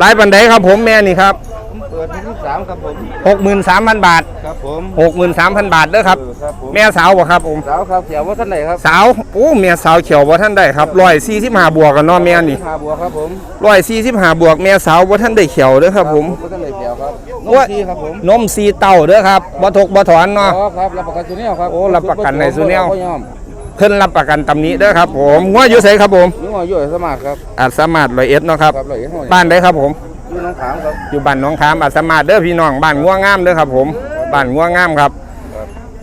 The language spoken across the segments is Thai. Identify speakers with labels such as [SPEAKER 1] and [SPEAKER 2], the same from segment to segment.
[SPEAKER 1] หลายปันไดครับผมแม่นี่ครับ
[SPEAKER 2] ผมเปิดที่สามครับผม
[SPEAKER 1] หกหมื่นสามพันบาท
[SPEAKER 2] ครับผม
[SPEAKER 1] หกหมื่นสามพันบาทเด้อครับ
[SPEAKER 2] เออครับผม
[SPEAKER 1] แม่สาวบ่ครับผม
[SPEAKER 2] สาวครับเสียว่าท่านไหนครับ
[SPEAKER 1] สาวโอ้แม่สาวเขียวบ่ท่านได้ครับร้อยสี่สิบห้าบวกกันเนาะแม่นี่
[SPEAKER 2] หาบัวครับผม
[SPEAKER 1] ร้อยสี่สิบห้าบวกแม่สาวบ่ท่านได้เขียวเด้อครับผม
[SPEAKER 2] ว่าท่านไหนเสียวครับน
[SPEAKER 1] ว่า
[SPEAKER 2] มซีครับผม
[SPEAKER 1] นมสีเต้าเด้อครับบ่ทกบ่ถอนเนาะ
[SPEAKER 2] อ๋อครับรับประกันตัวนี้ครับ
[SPEAKER 1] โอ้รับประกันในตัวนี้
[SPEAKER 2] บ่ยอม
[SPEAKER 1] เพิ่นรับประกันตำหนี้เด้อครับผมงัวอยู่ไสครับผม
[SPEAKER 2] นี่ว่าอยู่สมัครครับ
[SPEAKER 1] อาจสามารถร้อยเอ็ดเนาะครับ
[SPEAKER 2] ครับเลยห้อย
[SPEAKER 1] บ้านได้ครับผม
[SPEAKER 2] อยู่น้องขามครับ
[SPEAKER 1] อยู่บ้านหน้องขามอาจสามารถเด้อพี่น้องบ้านงัวงามเด้อครับผมบ้านงัวงามครับ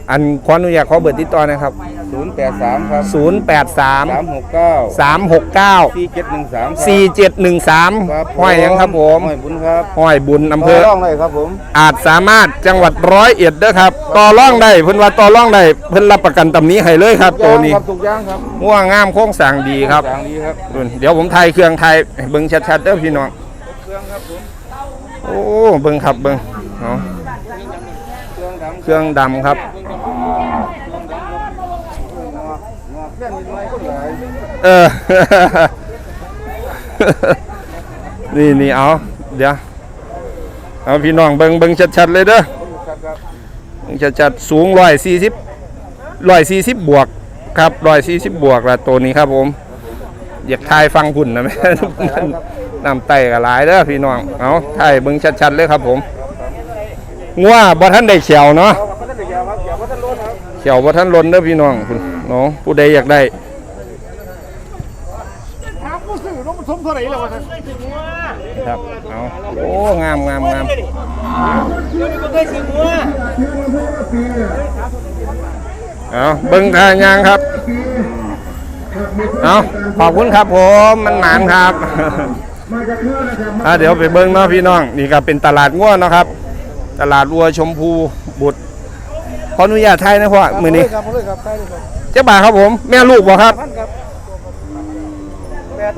[SPEAKER 1] อันขออนุญาตขอเบอร์ติดต่อนะครับ
[SPEAKER 2] ศูนย์แปดสามครับ
[SPEAKER 1] 083
[SPEAKER 2] สามหกเก้า
[SPEAKER 1] 369
[SPEAKER 2] สี่เจ็ดหนึ่งสาม
[SPEAKER 1] 4713
[SPEAKER 2] ครับ
[SPEAKER 1] ห้อยหยังครับผม
[SPEAKER 2] ห้อยบุญครับ
[SPEAKER 1] ห้อยบุญอำเภอ
[SPEAKER 2] ร้องเลยครับผม
[SPEAKER 1] อาจสามารถจังหวัดร้อยเอ็ดเด้อครับต่อร่องได้เพิ่นว่าต่อร่องได้เพิ่นรับประกันตำหนี้ให้เลยครับตัวนี้
[SPEAKER 2] ครับทุกอย่างครับ
[SPEAKER 1] ง่วงงามโค้งสร้างดีครับ
[SPEAKER 2] อย่างดีครับ
[SPEAKER 1] รุ่นเดี๋ยวผมถ่ายเครื่องถ่ายให้เบิ่งชัดๆเด้อพี่น้อง
[SPEAKER 2] เครื่องครับผม
[SPEAKER 1] โอ้เบิ่งครับเบิ่งเอา
[SPEAKER 2] เครื่องดำ
[SPEAKER 1] เครื่องดำครับ
[SPEAKER 2] งอเพื่อนมีน้อยคนหลาย
[SPEAKER 1] เออ นี่นี่เอา เดี๋ยว เอาพี่น้องเบิงเบิงชัดๆเลยเด้อเบิงชัดๆสูงร้อยสี่สิบร้อยสี่สิบบวก ครับร้อยสี่สิบบวกละตัวนี้ครับผม อยากทายฟังหุ่นนะแม่น้ำไตก็หลายเด้อพี่น้อง เอาถ่ายเบิงชัดๆเลยครับผมงัวบ่ท่านได้เขียวเนาะ
[SPEAKER 2] ท่านเดียวครับเดี๋ยวนรถครับ
[SPEAKER 1] เขียวบ่ท่านล้นเด้อพี่น้องคุณน้องผู้ใดอยากได้
[SPEAKER 2] ถาม ผู้ซื้อน้องมันสมเท่าไหร่แล้ววะท่าน
[SPEAKER 1] ครับเอาโอ้งามงามงาม
[SPEAKER 2] เดี๋ยวนี้มันเคยซื้อหัว
[SPEAKER 1] เอาเบิ่งทางยางครับเอาขอบคุณครับผมมันหมานครับอะเดี๋ยวไปเบิ่งเนาะพี่น้องนี่ก็เป็นตลาดงัวเนาะครับ ตลาดวัวชมพูบุตรขออนุญาตไทยนะพ่อมือนี้
[SPEAKER 2] ครับเลยครับใช่เลยครับ
[SPEAKER 1] เจ้าบ่าวครับผม แม่ลูกบ่ครับ
[SPEAKER 2] พันครับ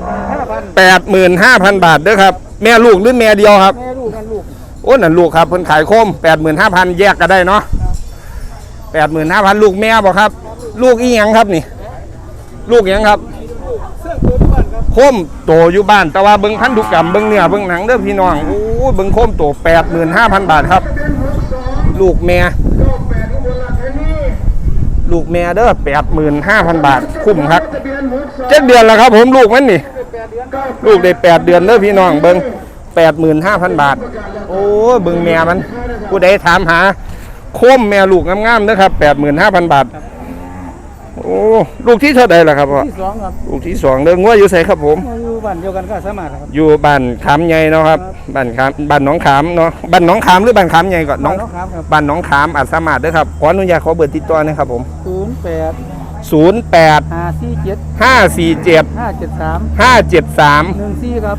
[SPEAKER 2] แปดห้าพัน
[SPEAKER 1] แปดหมื่นห้าพันบาทเด้อครับ แม่ลูกหรือแม่เดียวครับ
[SPEAKER 2] แม่ลูกนั่นลูก
[SPEAKER 1] โอ้นั่นลูกครับเพิ่นขายโคมแปดหมื่นห้าพันแยกก็ได้เนาะแปดหมื่นห้าพันลูกแม่บ่ครับ ลูกอีหยังครับนี่ ลูกหยังครับ
[SPEAKER 2] เสื้อตัวทุกวันครับ
[SPEAKER 1] โคมโตอยู่บ้านแต่ว่าเบิ่งพันธุกรรมเบิ่งเนื้อเบิ่งหนังเด้อพี่น้องโอ้ยเบิ่งโคมโตแปดหมื่นห้าพันบาทครับ ลูกแม่ ลูกแม่เด้อแปดหมื่นห้าพันบาท คุ้มครับเจ็ดเดือนแล้วครับ ผมลูกมันนี่ ลูกได้แปดเดือนเด้อพี่น้องเบิงแปดหมื่นห้าพันบาท โอ้เบิงแม่มัน ผู้ใดถามหา โคมแม่ลูกงามๆเด้อครับแปดหมื่นห้าพันบาท โอ้ลูกที่เท่าใดล่ะครับพ่อ
[SPEAKER 2] ที่สองครับ
[SPEAKER 1] ลูกที่สองเด้องัวอยู่ไสครับผม
[SPEAKER 2] มาอยู่บ้านเดียวกันก็สามารถครับ
[SPEAKER 1] อยู่บ้านขามใหญ่เนาะครับบ้านขามบ้านหนองขามเนาะบ้านหนองขามหรือบ้านขามใหญ่ก่อนน้อง
[SPEAKER 2] น้องครับครับ
[SPEAKER 1] บ้านหนองขามอาจสามารถเด้อครับขออนุญาตขอเบอร์ติดต่อนะครับผม
[SPEAKER 2] ศูนย์แปด
[SPEAKER 1] 08
[SPEAKER 2] ห้าสี่เจ็ด
[SPEAKER 1] 547
[SPEAKER 2] ห้าเจ็ดสาม
[SPEAKER 1] 573
[SPEAKER 2] หนึ่งสี่ครับ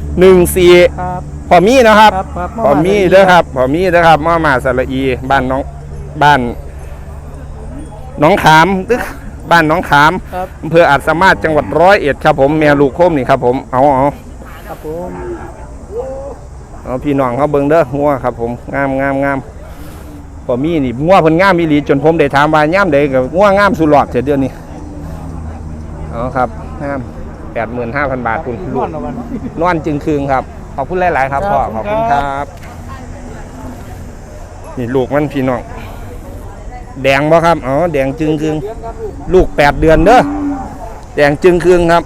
[SPEAKER 1] 14
[SPEAKER 2] ครับ
[SPEAKER 1] พอมีนะครับ
[SPEAKER 2] ครับครับ
[SPEAKER 1] พอมีเด้อครับพอมีเด้อครับมามาสระอีบ้านน้องบ้านหน้องขามตึก บ้านหน้องขาม
[SPEAKER 2] ครับ
[SPEAKER 1] อำเภออาจสามารถจังหวัดร้อยเอ็ดครับผมแม่ลูกโคมนี่ครับผมเอาเอา
[SPEAKER 2] ครับผม
[SPEAKER 1] เอาพี่น้องเขาเบิ่งเด้องัวครับผมงามงามงามพอมีนี่งัวเพิ่นงามอีหลีจนผมได้ถามว่าย่ามใดก็งัวงามสุดหลอดเสียเดือนนี้เอาครับงามแปดหมื่นห้าพันบาทคุณลู
[SPEAKER 2] น
[SPEAKER 1] ก
[SPEAKER 2] อนละวัน
[SPEAKER 1] นอนจึงคืนครับขอบคุณหลาย ๆ ครับพ่อข
[SPEAKER 2] ครั
[SPEAKER 1] อ
[SPEAKER 2] บบ
[SPEAKER 1] คุณครับนี่ลูกมันพี่น้อง แดงบ่ครับอ๋อแดงจึงคืนลูกแปดเดือนเด้อแดงจึงคืนครับ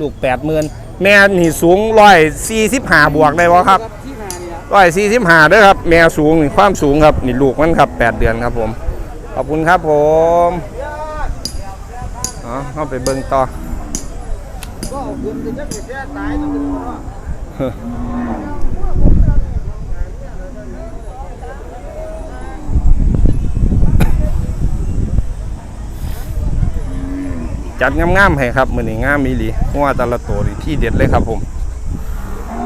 [SPEAKER 1] ลูกแปดหมื่นแม่นี่สูงร้อยสี่สิบห้าบวกได้บ่ครับร้อยสี่สิบห้าเด้อครับ แม่สูงนี่ความสูงครับ นี่ลูกมันครับแปดเดือนครับผม ขอบคุณครับผมอ๋อเข้าไปเบิ่งต่อ
[SPEAKER 2] ก็เอาเงิน จั
[SPEAKER 1] ดงามๆให้ครับมือนี้งามมีหลีงัวแต่ละตัวนี่ที่เด็ดเลยครับผม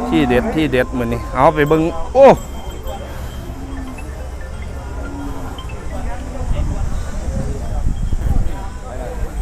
[SPEAKER 1] ที่เด็ดที่เด็ดมือนี้เอาไปเบิ้งโอ้